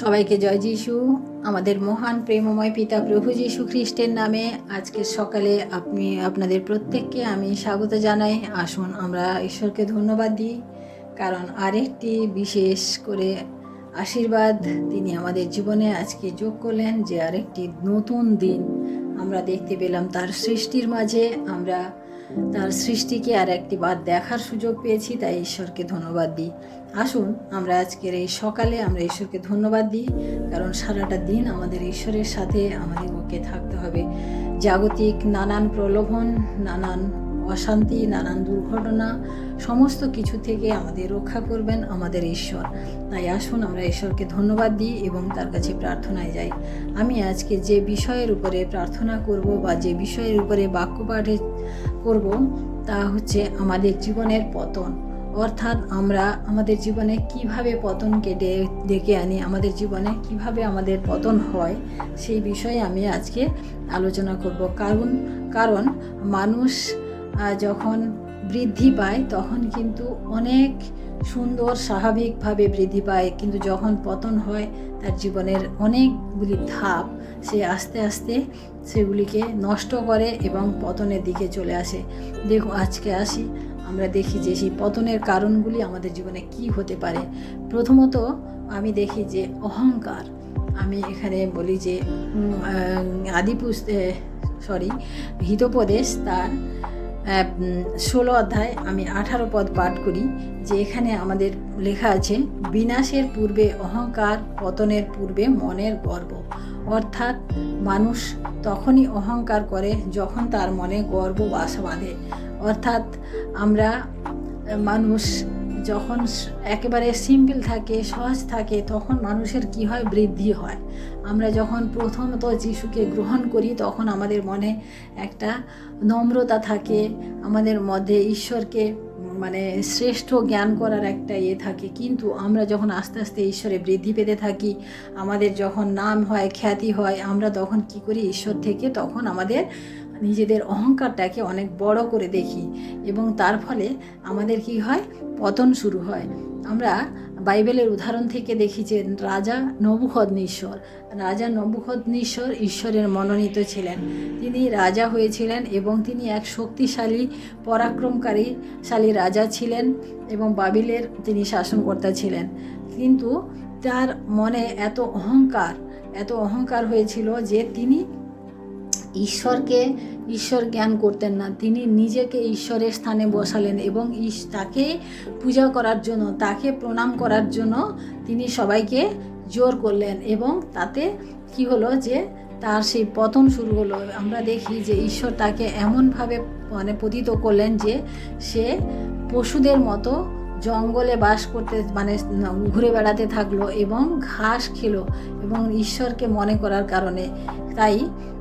সবাইকে জয় যিশু। আমাদের মহান প্রেমময় পিতা প্রভু যিশু খ্রিস্টের নামে আজকের সকালে আপনি, আপনাদের প্রত্যেককে আমি স্বাগত জানাই। আসুন আমরা ঈশ্বরকে ধন্যবাদ দিই, কারণ আরেকটি বিশেষ করে আশীর্বাদ তিনি আমাদের জীবনে আজকে যোগ করলেন, যে আরেকটি নতুন দিন আমরা দেখতে পেলাম তার সৃষ্টির মাঝে। আমরা তার সৃষ্টিকে আর একটি বার দেখার সুযোগ পেয়েছি, তাই ঈশ্বরকে ধন্যবাদ দিই। আসুন, আমরা আজকের এই সকালে আমরা ঈশ্বরকে ধন্যবাদ দিই, কারণ সারাটা দিন আমাদের ঈশ্বরের সাথে আমাদের ওকে থাকতে হবে। জাগতিক নানান প্রলোভন, নানান অশান্তি, নানান দুর্ঘটনা, সমস্ত কিছু থেকে আমাদের রক্ষা করবেন আমাদের ঈশ্বর। তাই আসুন, আমরা ঈশ্বরকে ধন্যবাদ দিই এবং তার কাছে প্রার্থনায় যাই। আমি আজকে যে বিষয়ের উপরে প্রার্থনা করব বা যে বিষয়ের উপরে বাক্য পাঠে করব তা হচ্ছে আমাদের জীবনের পতন। অর্থাৎ আমরা আমাদের জীবনে কীভাবে পতনকে ডেকে আনি, আমাদের জীবনে কীভাবে আমাদের পতন হয়, সেই বিষয়ে আমি আজকে আলোচনা করব। কারণ কারণ মানুষ যখন বৃদ্ধি পায় তখন কিন্তু অনেক সুন্দর স্বাভাবিকভাবে বৃদ্ধি পায়। কিন্তু যখন পতন হয়, তার জীবনের অনেকগুলি ধাপ, সে আস্তে আস্তে সেগুলিকে নষ্ট করে এবং পতনের দিকে চলে আসে। দেখো, আজকে আসি, আমরা দেখি যে সেই পতনের কারণগুলি আমাদের জীবনে কি হতে পারে। প্রথমত আমি দেখি যে অহংকার। আমি এখানে বলি যে আদিপুস সরি হিতোপদেশ তার ষোলো অধ্যায় আমি আঠারো পদ পাঠ করি, যে এখানে আমাদের লেখা আছে, বিনাশের পূর্বে অহংকার, পতনের পূর্বে মনের গর্ব। অর্থাৎ মানুষ তখনই অহংকার করে যখন তার মনে গর্ব বাসা বাঁধে। অর্থাৎ আমরা মানুষ যখন একেবারে সিম্পল থাকে, সহজ থাকে, তখন মানুষের কি হয়? বৃদ্ধি হয়। আমরা যখন প্রথমত যিশুকে গ্রহণ করি, তখন আমাদের মনে একটা নম্রতা থাকে। আমাদের মধ্যে ঈশ্বরকে মানে শ্রেষ্ঠ জ্ঞান করার একটা ইয়ে থাকে। কিন্তু আমরা যখন আস্তে আস্তে ঈশ্বরে বৃদ্ধি পেতে থাকি, আমাদের যখন নাম হয়, খ্যাতি হয়, আমরা তখন কি করি? ঈশ্বর থেকে তখন আমাদের নিজেদের অহংকারটাকে অনেক বড় করে দেখি। এবং তার ফলে আমাদের কি হয়? পতন শুরু হয়। আমরা বাইবেলের উদাহরণ থেকে দেখি যে রাজা নবুখদনীশ্বর রাজা নবুখদনীশ্বর ঈশ্বরের মনোনীত ছিলেন। তিনি রাজা হয়েছিলেন এবং তিনি এক শক্তিশালী, পরাক্রমকারী, শালী রাজা ছিলেন এবং বাবিলের তিনি শাসনকর্তা ছিলেন। কিন্তু তার মনে এত অহংকার এত অহংকার হয়েছিল যে তিনি ঈশ্বরকে ঈশ্বর জ্ঞান করতেন না। তিনি নিজেকে ঈশ্বরের স্থানে বসালেন এবং তাকে পূজা করার জন্য, তাকে প্রণাম করার জন্য তিনি সবাইকে জোর করলেন এবং তাতে কি হলো যে তার সেই পতন শুরু হলো। আমরা দেখি যে ঈশ্বর তাকে এমনভাবে মানে পতিত করলেন যে সে পশুদের মতো জঙ্গলে বাস করতে মানে ঘুরে বেড়াতে থাকল এবং ঘাস খেলো এবং ঈশ্বরকে মনে করার কারণে। তাই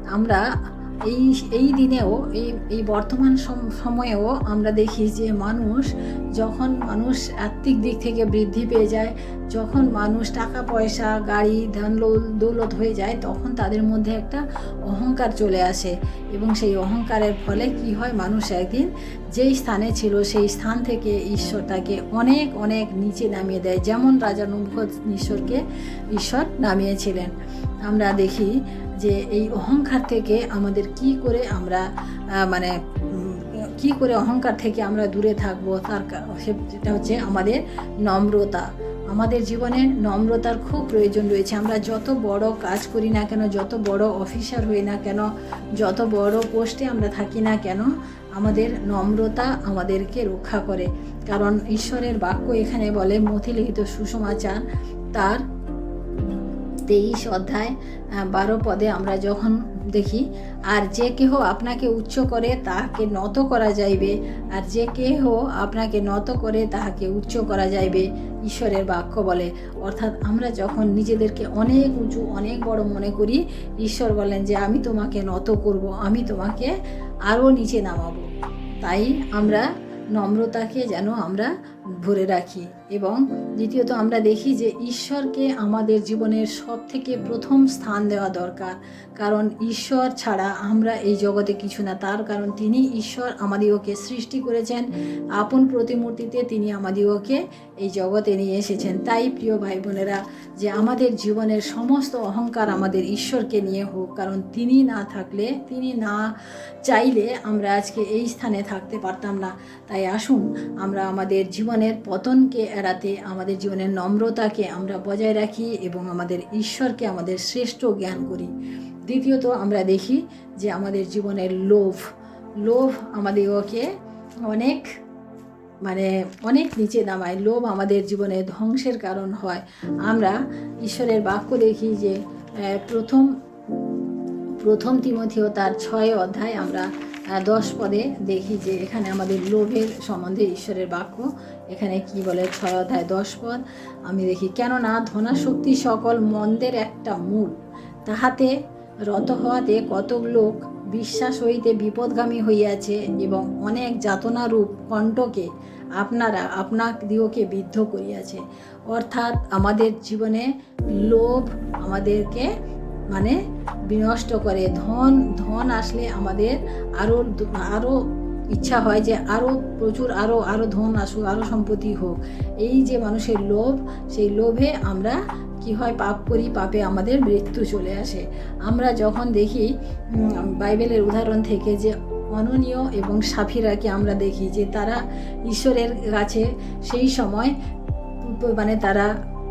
আমরা এই এই দিনেও, এই এই বর্তমান সম- সময়েও আমরা দেখি যে মানুষ যখন মানুষ আর্থিক দিক থেকে বৃদ্ধি পেয়ে যায়, যখন মানুষ টাকা, পয়সা, গাড়ি, ধান দৌলত হয়ে যায়, তখন তাদের মধ্যে একটা অহংকার চলে আসে। এবং সেই অহংকারের ফলে কি হয়, মানুষ একদিন যেই স্থানে ছিল, সেই স্থান থেকে ঈশ্বর তাকে অনেক অনেক নিচে নামিয়ে দেয়, যেমন রাজা নবুকদ ঈশ্বরকে ঈশ্বর নামিয়েছিলেন। আমরা দেখি যে এই অহংকার থেকে আমাদের কি করে আমরা মানে কি করে অহংকার থেকে আমরা দূরে থাকব? তার সেটা হচ্ছে আমাদের নম্রতা। আমাদের জীবনে নম্রতার খুব প্রয়োজন রয়েছে। আমরা যত বড় কাজ করি না কেন, যত বড় অফিসার হই না কেন, যত বড় পোস্টে আমরা থাকি না কেন, আমাদের নম্রতা আমাদেরকে রক্ষা করে। কারণ ঈশ্বরের বাক্য এখানে বলে মথিলিখিত সুসমাচার তার তেইশ অধ্যায় বারো পদে আমরা যখন দেখি, আর যে কেহ আপনাকে উচ্চ করে, তাহাকে নত করা যাইবে। আর যে কেহ আপনাকে নত করে, তাহাকে উচ্চ করা যাইবে। ঈশ্বরের বাক্য বলে। অর্থাৎ আমরা যখন নিজেদেরকে অনেক উঁচু, অনেক বড় মনে করি, ঈশ্বর বলেন যে, আমি তোমাকে নত করব, আমি তোমাকে আরও নিচে নামাবো। তাই আমরা নম্রতাকে যেন আমরা ভরে রাখি। এবং দ্বিতীয়ত আমরা দেখি যে ঈশ্বরকে আমাদের জীবনের সব থেকে প্রথম স্থান দেওয়া দরকার। কারণ ঈশ্বর ছাড়া আমরা এই জগতে কিছু না। তার কারণ তিনি ঈশ্বর আমাদিগকে সৃষ্টি করেছেন। আপন প্রতিমূর্তিতে তিনি আমাদিগকে এই জগতে নিয়ে এসেছেন। তাই প্রিয় ভাই বোনেরা যে আমাদের জীবনের সমস্ত অহংকার আমাদের ঈশ্বরকে নিয়ে হোক, কারণ তিনি না থাকলে, তিনি না চাইলে আমরা আজকে এই স্থানে থাকতে পারতাম না। তাই আসুন, আমরা আমাদের জীবনের পতনকে এড়াতে আমাদের জীবনের নম্রতাকে আমরা বজায় রাখি এবং আমাদের ঈশ্বরকে আমাদের শ্রেষ্ঠ জ্ঞান করি। দ্বিতীয়ত আমরা দেখি যে আমাদের জীবনের লোভ লোভ আমাদেরকে অনেক মানে অনেক নিচে নামায়। লোভ আমাদের জীবনে ধ্বংসের কারণ হয়। আমরা ঈশ্বরের বাক্য দেখি যে প্রথম প্রথম তিমথিও তার ছয় অধ্যায় আমরা দশ পদে দেখি যে এখানে আমাদের লোভের সম্বন্ধে ঈশ্বরের বাক্য। এখানে কি বলে? ছয় অধ্যায় দশ পদ। আমি দেখি, কেননা ধনাশক্তি সকল মন্দের একটা মূল। তাহাতে রত হওয়াতে কতক লোক বিশ্বাস হইতে বিপদগামী হইয়াছে এবং অনেক যাতনারূপ কণ্ঠকে আপনারা দিওকে বিদ্ধ করিয়াছে। অর্থাৎ আমাদের জীবনে লোভ আমাদেরকে মানে বিনষ্ট করে। ধন ধন আসলে আমাদের আরও আরও ইচ্ছা হয় যে আরও প্রচুর আরও আরও ধন আসুক আরও সম্পত্তি হোক। এই যে মানুষের লোভ, সেই লোভে আমরা কি হয়, পাপ করি, পাপে আমাদের মৃত্যু চলে আসে। আমরা যখন দেখি বাইবেলের উদাহরণ থেকে যে অননীয় এবং সাফিরাকে আমরা দেখি যে তারা ঈশ্বরের কাছে সেই সময় মানে তারা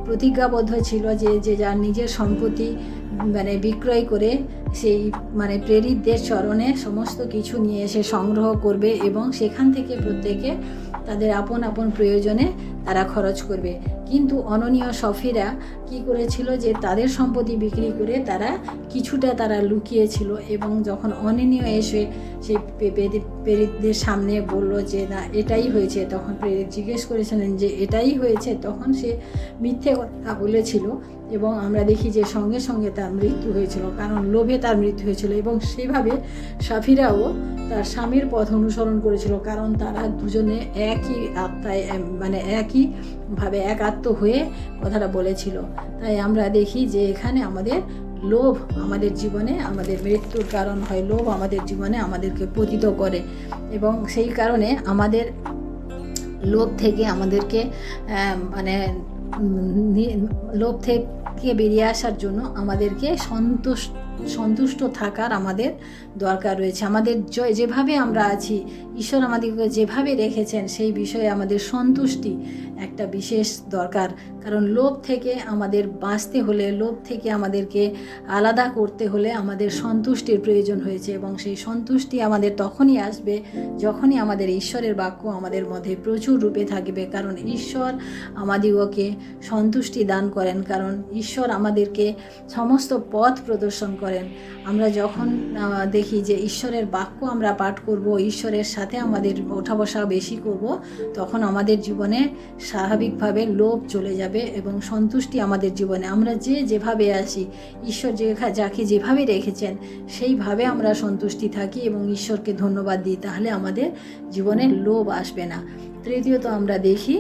প্রতিজ্ঞাবদ্ধ ছিল যে যে যার নিজের সম্পত্তি মানে বিক্রয় করে সেই মানে প্রেরিতদের চরণে সমস্ত কিছু নিয়ে এসে সংগ্রহ করবে এবং সেখান থেকে প্রত্যেকে তাদের আপন আপন প্রয়োজনে তারা খরচ করবে। কিন্তু অননীয় সফিরা কি করেছিল যে তাদের সম্পত্তি বিক্রি করে তারা কিছুটা তারা লুকিয়েছিল এবং যখন অননীয় এসে পে- প্রেরিতদের সামনে বলল যে, না, এটাই হয়েছে, তখন প্রেরিত জিজ্ঞেস করেছিলেন যে, এটাই হয়েছে? তখন সে মিথ্যে কথা বলেছিল এবং আমরা দেখি যে সঙ্গে সঙ্গে তার মৃত্যু হয়েছিল, কারণ লোভে তার মৃত্যু হয়েছিল এবং সেভাবে সাফিরাও তার স্বামীর পথ অনুসরণ করেছিল, কারণ তারা দুজনে একই আত্মায় মানে একই ভাবে, এক আত্ম হয়ে কথাটা বলেছিল। তাই আমরা দেখি যে এখানে আমাদের লোভ আমাদের জীবনে আমাদের মৃত্যুর কারণ হয়, লোভ আমাদের জীবনে আমাদেরকে পতিত করে এবং সেই কারণে আমাদের লোভ থেকে আমাদেরকে মানে লোভ থেকে বেরিয়ে আসার জন্য আমাদেরকে সন্তুষ্ট সন্তুষ্ট থাকার আমাদের দরকার রয়েছে। আমাদের যেভাবে আমরা আছি, ঈশ্বর আমাদেরকে যেভাবে রেখেছেন সেই বিষয়ে আমাদের সন্তুষ্টি একটা বিশেষ দরকার। কারণ লোভ থেকে আমাদের বাঁচতে হলে, লোভ থেকে আমাদেরকে আলাদা করতে হলে আমাদের সন্তুষ্টির প্রয়োজন হয়েছে এবং সেই সন্তুষ্টি আমাদের তখনই আসবে যখনই আমাদের ঈশ্বরের বাক্য আমাদের মধ্যে প্রচুর রূপে থাকবে। কারণ ঈশ্বর আমাদিগকে সন্তুষ্টি দান করেন। কারণ ঈশ্বর আমাদেরকে সমস্ত পথ প্রদর্শন করেন। আমরা যখন দেখি যে ঈশ্বরের বাক্য আমরা পাঠ করব, ঈশ্বরের সাথে আমাদের ওঠা বসা বেশি করব, তখন আমাদের জীবনে স্বাভাবিকভাবে লোভ চলে যাবে এবং সন্তুষ্টি আমাদের জীবনে। আমরা যে যেভাবে আসি ঈশ্বর যে যাকে যেভাবে রেখেছেন, সেইভাবে আমরা সন্তুষ্টি থাকি এবং ঈশ্বরকে ধন্যবাদ দিই। তাহলে আমাদের জীবনে লোভ আসবে না। তৃতীয়ত আমরা দেখি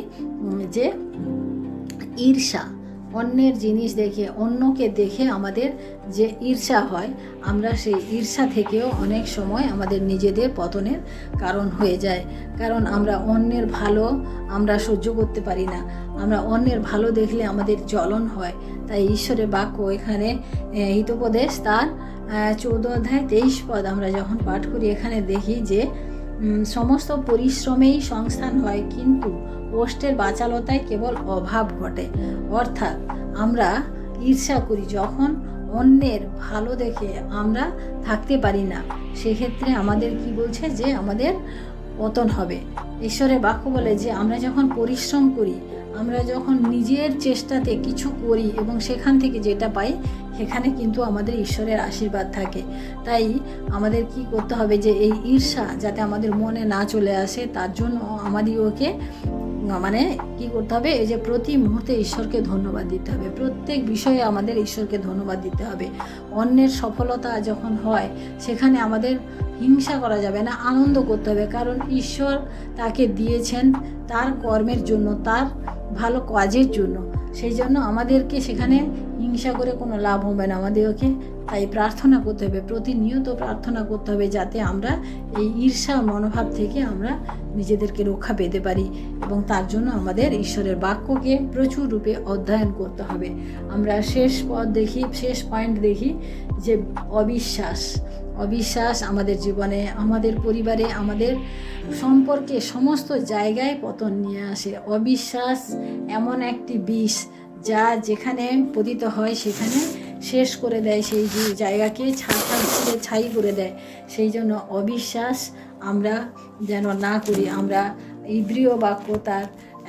যে ঈর্ষা অন্যের জিনিস দেখে, অন্যকে দেখে আমাদের যে ঈর্ষা হয়, আমরা সেই ঈর্ষা থেকেও অনেক সময় আমাদের নিজেদের পতনের কারণ হয়ে যায়। কারণ আমরা অন্যের ভালো আমরা সহ্য করতে পারি না। আমরা অন্যের ভালো দেখলে আমাদের জ্বলন হয়। তাই ঈশ্বরের বাক্য এখানে হিতোপদেশ তার চৌদ্দ অধ্যায় তেইশ পদ আমরা যখন পাঠ করি, এখানে দেখি যে সমস্ত পরিশ্রমেই সংস্থান হয়, কিন্তু ওষ্টের বাচালতায় কেবল অভাব ঘটে। অর্থাৎ আমরা ঈর্ষা করি, যখন অন্যের ভালো দেখে আমরা থাকতে পারি না। সেক্ষেত্রে আমাদের কি বলছে যে, আমাদের পতন হবে। ঈশ্বরের বাক্য বলে যে, আমরা যখন পরিশ্রম করি, আমরা যখন নিজের চেষ্টাতে কিছু করি এবং সেখান থেকে যেটা পাই সেখানে কিন্তু আমাদের ঈশ্বরের আশীর্বাদ থাকে। তাই আমাদের কি করতে হবে যে, এই ঈর্ষা যাতে আমাদের মনে না চলে আসে, তার জন্য আমাদিগকে মানে কি করতে হবে, এই যে প্রতি মুহূর্তে ঈশ্বরকে ধন্যবাদ দিতে হবে। প্রত্যেক বিষয়ে আমাদের ঈশ্বরকে ধন্যবাদ দিতে হবে। অন্যের সফলতা যখন হয়, সেখানে আমাদের হিংসা করা যাবে না, আনন্দ করতে হবে। কারণ ঈশ্বর তাকে দিয়েছেন তার কর্মের জন্য, তার ভালো কাজের জন্য। সেই জন্য আমাদেরকে সেখানে হিংসা করে কোনো লাভ হবে না আমাদেরকে। তাই প্রার্থনা করতে হবে, প্রতিনিয়ত প্রার্থনা করতে হবে যাতে আমরা এই ঈর্ষা মনোভাব থেকে আমরা নিজেদেরকে রক্ষা পেতে পারি এবং তার জন্য আমাদের ঈশ্বরের বাক্যকে প্রচুর রূপে অধ্যয়ন করতে হবে। আমরা শেষ পদ দেখি, শেষ পয়েন্ট দেখি যে অবিশ্বাস। অবিশ্বাস আমাদের জীবনে, আমাদের পরিবারে, আমাদের সম্পর্কে সমস্ত জায়গায় পতন নিয়ে আসে। অবিশ্বাস এমন একটি বিষ যা যেখানে পতিত হয় সেখানে শেষ করে দেয় সেই জায়গাকে ছাড়খাড় করে, ছাই করে দেয়। সেই জন্য অবিশ্বাস আমরা যেন না করি। আমরা ইব্রিয় বাক্য তার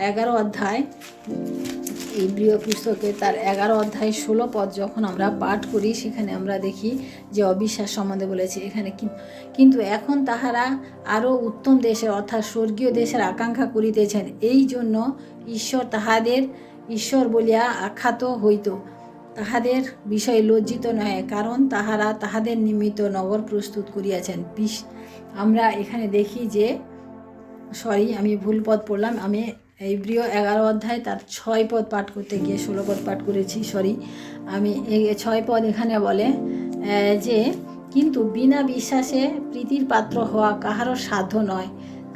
এগারো অধ্যায় ইব্রিয় পুস্তকে তার এগারো অধ্যায় ষোলো পদ যখন আমরা পাঠ করি, সেখানে আমরা দেখি যে অবিশ্বাস সম্বন্ধে বলেছে এখানে কিন্তু এখন তাহারা আরও উত্তম দেশের অর্থাৎ স্বর্গীয় দেশের আকাঙ্ক্ষা করিতেছেন। এই জন্য ঈশ্বর তাহাদের ঈশ্বর বলিয়া আখ্যাত হইত। তাহাদের বিষয়ে লজ্জিত নয় কারণ তাহারা তাহাদের নিমিত্ত নগর প্রস্তুত করিয়াছেন। বিশ আমরা এখানে দেখি যে সরি, আমি ভুল পথ পড়লাম। আমি এই প্রিয় এগারো অধ্যায়, তার ছয় পদ পাঠ করতে গিয়ে ষোলো পদ পাঠ করেছি সরি আমি ছয় পদ এখানে বলে যে, কিন্তু বিনা বিশ্বাসে প্রীতির পাত্র হওয়া কাহারও সাধ্য নয়।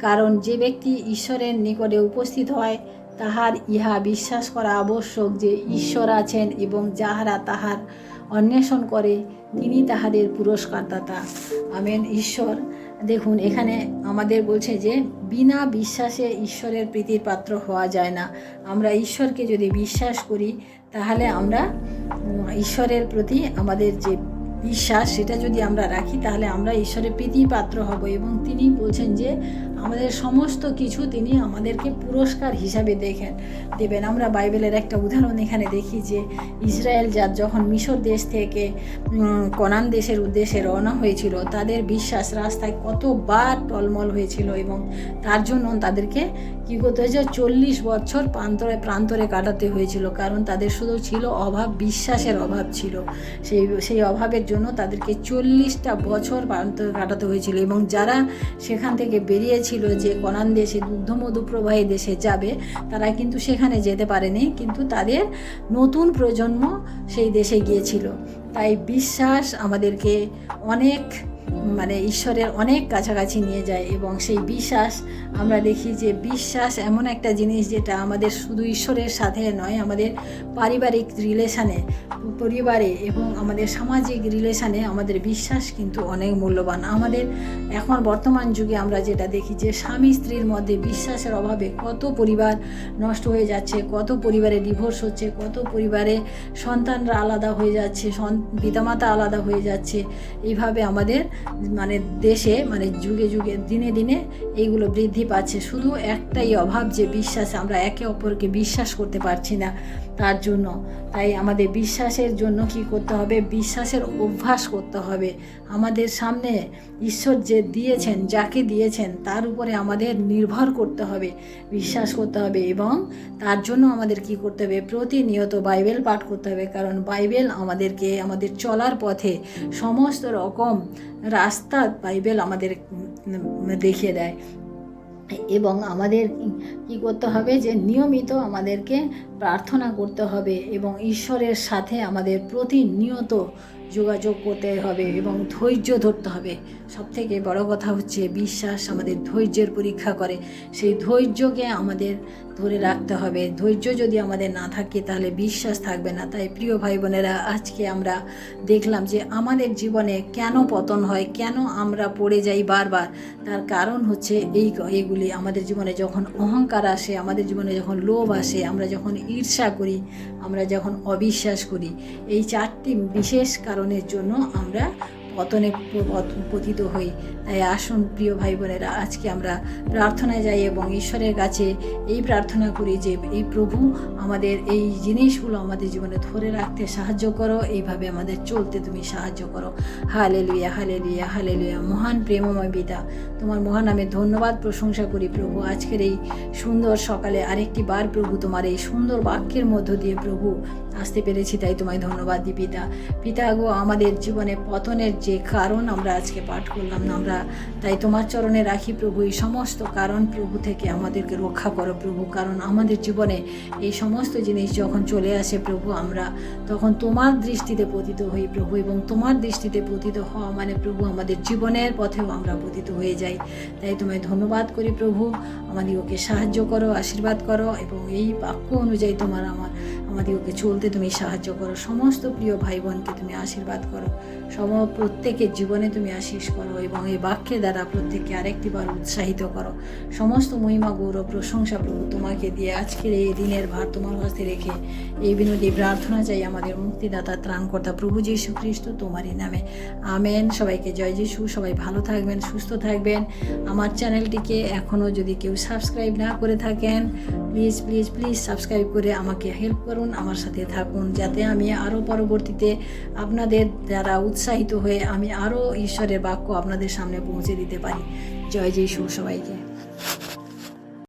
কারণ যে ব্যক্তি ঈশ্বরের নিকটে উপস্থিত হয়, তাহার ইহা বিশ্বাস করা আবশ্যক যে ঈশ্বর আছেন এবং যাহারা তাহার অন্বেষণ করে, তিনি তাহাদের পুরস্কারদাতা। আমেন, ঈশ্বর। দেখুন, এখানে আমাদের বলছে যে বিনা বিশ্বাসে ঈশ্বরের প্রীতির পাত্র হওয়া যায় না। আমরা ঈশ্বরকে যদি বিশ্বাস করি, তাহলে আমরা ঈশ্বরের প্রতি আমাদের যে বিশ্বাস, সেটা যদি আমরা রাখি, তাহলে আমরা ঈশ্বরের প্রীতি পাত্র হব। এবং তিনি বলছেন যে আমাদের সমস্ত কিছু তিনি আমাদেরকে পুরস্কার হিসাবে দেখেন। দেবেন, আমরা বাইবেলের একটা উদাহরণ এখানে দেখি যে ইসরায়েল জাত যখন মিশর দেশ থেকে কনান দেশের উদ্দেশ্যে রওনা হয়েছিল, তাদের বিশ্বাস রাস্তায় কতবার টলমল হয়েছিল এবং তার জন্য তাদেরকে কী করতে হয়েছে? চল্লিশ বছর প্রান্তরে প্রান্তরে কাটাতে হয়েছিল, কারণ তাদের শুধু ছিল অভাব, বিশ্বাসের অভাব ছিল। সেই সেই অভাবের জন্য তাদেরকে চল্লিশটা বছর প্রান্তরে কাটাতে হয়েছিল এবং যারা সেখান থেকে বেরিয়েছিল যে কনান দেশে দুগ্ধমধু প্রবাহী দেশে যাবে, তারা কিন্তু সেখানে যেতে পারেনি, কিন্তু তাদের নতুন প্রজন্ম সেই দেশে গিয়েছিল। তাই বিশ্বাস আমাদেরকে অনেক মানে ঈশ্বরের অনেক কাছাকাছি নিয়ে যায় এবং সেই বিশ্বাস, আমরা দেখি যে বিশ্বাস এমন একটা জিনিস যেটা আমাদের শুধু ঈশ্বরের সাথে নয়, আমাদের পারিবারিক রিলেশানে, পরিবারে এবং আমাদের সামাজিক রিলেশানে আমাদের বিশ্বাস কিন্তু অনেক মূল্যবান। আমাদের এখন বর্তমান যুগে আমরা যেটা দেখি যে স্বামী স্ত্রীর মধ্যে বিশ্বাসের অভাবে কত পরিবার নষ্ট হয়ে যাচ্ছে, কত পরিবারে ডিভোর্স হচ্ছে, কত পরিবারে সন্তানরা আলাদা হয়ে যাচ্ছে পিতামাতা আলাদা হয়ে যাচ্ছে। এইভাবে আমাদের মানে দেশে মানে যুগে যুগে, দিনে দিনে এইগুলো বৃদ্ধি পাচ্ছে। শুধু একটাই অভাব যে বিশ্বাস, আমরা একে অপরকে বিশ্বাস করতে পারছি না। তার জন্য। তাই আমাদের বিশ্বাসের জন্য কি করতে হবে? বিশ্বাসের অভ্যাস করতে হবে। আমাদের সামনে ঈশ্বর যে দিয়েছেন, যাকে দিয়েছেন, তার উপরে আমাদের নির্ভর করতে হবে, বিশ্বাস করতে হবে এবং তার জন্য আমাদের কি করতে হবে? প্রতিনিয়ত বাইবেল পাঠ করতে হবে। কারণ বাইবেল আমাদেরকে, আমাদের চলার পথে সমস্ত রকম রাস্তা বাইবেল আমাদের দেখিয়ে দেয়। এবং আমাদের কি করতে হবে যে নিয়মিত আমাদেরকে প্রার্থনা করতে হবে এবং ঈশ্বরের সাথে আমাদের প্রতিনিয়ত যোগাযোগ করতে হবে এবং ধৈর্য ধরতে হবে। সব থেকে বড় কথা হচ্ছে, বিশ্বাস আমাদের ধৈর্যের পরীক্ষা করে। সেই ধৈর্যকে আমাদের ধরে রাখতে হবে। ধৈর্য যদি আমাদের না থাকে, তাহলে বিশ্বাস থাকবে না। তাই প্রিয় ভাই বোনেরা আজকে আমরা দেখলাম যে আমাদের জীবনে কেন পতন হয়, কেন আমরা পড়ে যাই বারবার। তার কারণ হচ্ছে এই এইগুলি আমাদের জীবনে যখন অহংকার আসে, আমাদের জীবনে যখন লোভ আসে, আমরা যখন ঈর্ষা করি, আমরা যখন অবিশ্বাস করি, এই চারটি বিশেষ কারণের জন্য আমরা পতনে পত- পতিত হই। তাই আসুন প্রিয় ভাই বোনেরা আজকে আমরা প্রার্থনায় যাই এবং ঈশ্বরের কাছে এই প্রার্থনা করি যে, এই প্রভু, আমাদের এই জিনিসগুলো আমাদের জীবনে ধরে রাখতে সাহায্য করো। এইভাবে আমাদের চলতে তুমি সাহায্য করো। হালে লুইয়া হালে লুইয়া হালে লুইয়া মহান প্রেমময় পিতা, তোমার মহান আমি ধন্যবাদ, প্রশংসা করি প্রভু। আজকের এই সুন্দর সকালে আরেকটি বার প্রভু, তোমার এই সুন্দর বাক্যের মধ্য দিয়ে প্রভু, আসতে পেরেছি, তাই তোমায় ধন্যবাদ দিই পিতা। পিতা গো, আমাদের জীবনে পতনের যে কারণ আমরা আজকে পাঠ করলাম না, আমরা তাই তোমার চরণে রাখি প্রভু। এই সমস্ত কারণ প্রভু থেকে আমাদেরকে রক্ষা করো প্রভু, কারণ আমাদের জীবনে এই সমস্ত জিনিস যখন চলে আসে প্রভু, আমরা তখন তোমার দৃষ্টিতে পতিত হই প্রভু এবং তোমার দৃষ্টিতে পতিত হওয়া মানে প্রভু আমাদের জীবনের পথেও আমরা পতিত হয়ে যাই। তাই তোমায় ধন্যবাদ করি প্রভু। আমাদিগকে সাহায্য করো, আশীর্বাদ করো এবং এই বাক্য অনুযায়ী তোমার আমার আমাদিগকে চলতে তুমি সাহায্য করো। সমস্ত প্রিয় ভাই বোনকে তুমি আশীর্বাদ করো। সম প্রত্যেকের জীবনে তুমি আশিস করো এবং এই বাক্যের দ্বারা প্রত্যেককে আরেকটিবার উৎসাহিত করো। সমস্ত মহিমা, গৌরব, প্রশংসা প্রভু তোমাকে দিয়ে আজকের এই দিনের ভার তোমার হস্তে রেখে এই বিনোদী প্রার্থনা চাই আমাদের মুক্তিদাতা, ত্রাণকর্তা প্রভু যীশু খ্রিস্ট তোমারই নামে। আমেন। সবাইকে জয় যিশু। সবাই ভালো থাকবেন, সুস্থ থাকবেন। আমার চ্যানেলটিকে এখনও যদি কেউ সাবস্ক্রাইব না করে থাকেন প্লিজ প্লিজ প্লিজ সাবস্ক্রাইব করে আমাকে হেল্প করুন। আমার সাথে থাকুন, যাতে আমি আরও পরবর্তীতে আপনাদের দ্বারা উৎসাহিত হয়ে আমি আরও ঈশ্বরের বাক্য আপনাদের সামনে পৌঁছে দিতে পারি। জয় জয় সবাইকে।